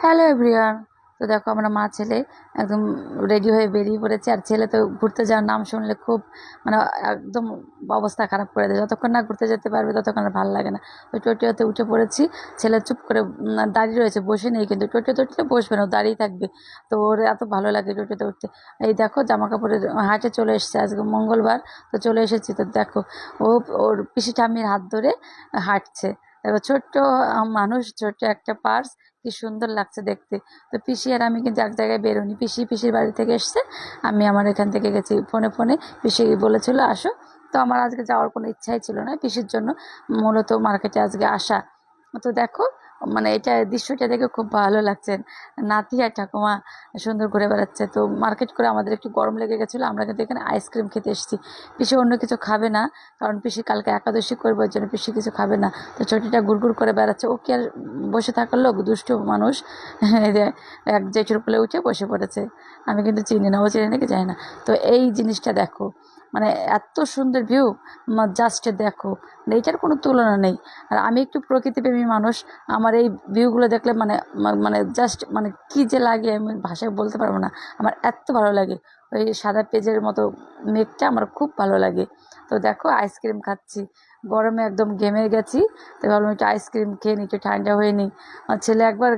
Hello everyone তো দেখো, আমরা মা ছেলে একদম রেডি হয়ে বেরিয়ে পড়েছে। আর ছেলে তো ঘুরতে যাওয়ার নাম শুনলে খুব মানে একদম অবস্থা খারাপ করে দেয়। যতক্ষণ না ঘুরতে যেতে পারবে, ততক্ষণ আর ভালো লাগে না। ওই টোটিওতে উঠে পড়েছি। ছেলে চুপ করে দাঁড়িয়ে রয়েছে, বসে নেই কিন্তু। টোটিওতে উঠলে বসবে না দাঁড়িয়ে থাকবে। তো ওর এত ভালো লাগে টোটিওতে উঠতে। এই দেখো জামা কাপড়ের হাটে চলে এসেছে আজকে মঙ্গলবার। তো চলে এসেছি। তো দেখো, ও, ওর পিসি ঠাম্মির হাত ধরে হাঁটছে। এবার ছোট্ট মানুষ, ছোট্ট একটা পার্স, কি সুন্দর লাগছে দেখতে। তো পিসি আর আমি কিন্তু এক জায়গায় বেরোনি পিসি পিসির বাড়ি থেকে এসছে। আমি আমার এখান থেকে গেছি ফোনে ফোনে। পিসি বলেছিল, আসো। তো আমার আজকে যাওয়ার কোনো ইচ্ছাই ছিল না পিসির জন্য। মূলত মার্কেটে আজকে আসা। তো দেখো মানে এটা দৃশ্যটা দেখে খুব ভালো লাগছে। নাতি আর ঠাকুমা সুন্দর ঘুরে বেড়াচ্ছে। তো মার্কেট করে আমাদের একটু গরম লেগে গেছিল, আমরা কিন্তু এখানে আইসক্রিম খেতে এসেছি। পিসি অন্য কিছু খাবে না, কারণ পিসি কালকে একাদশী করব, ওই জন্য পিসি কিছু খাবে না। তো ছোটিটা গুড়গুড় করে বেড়াচ্ছে। ও কি আর বসে থাকার লোক? দুষ্ট মানুষ। এক জেঠুর কোলে উঠে বসে পড়েছে। আমি কিন্তু চিনি না, ও চিনি নাকি জানি না। তো এই জিনিসটা দেখো মানে এত সুন্দর ভিউ জাস্ট দেখো। এটার কোনো তুলনা নেই। আর আমি একটু প্রকৃতিপ্রেমী মানুষ, আমার এই ভিউগুলো দেখলে মানে মানে জাস্ট মানে কী যে লাগে আমি ভাষায় বলতে পারব না। আমার এত ভালো লাগে। ওই সাদা পেজের মতো মেঘটা আমার খুব ভালো লাগে। তো দেখো আইসক্রিম খাচ্ছি। গরমে একদম ঘেমে গেছি। তো ভাবলাম একটু আইসক্রিম খেয়ে নিই একটু ঠান্ডা হয়ে নিই আমার ছেলে একবার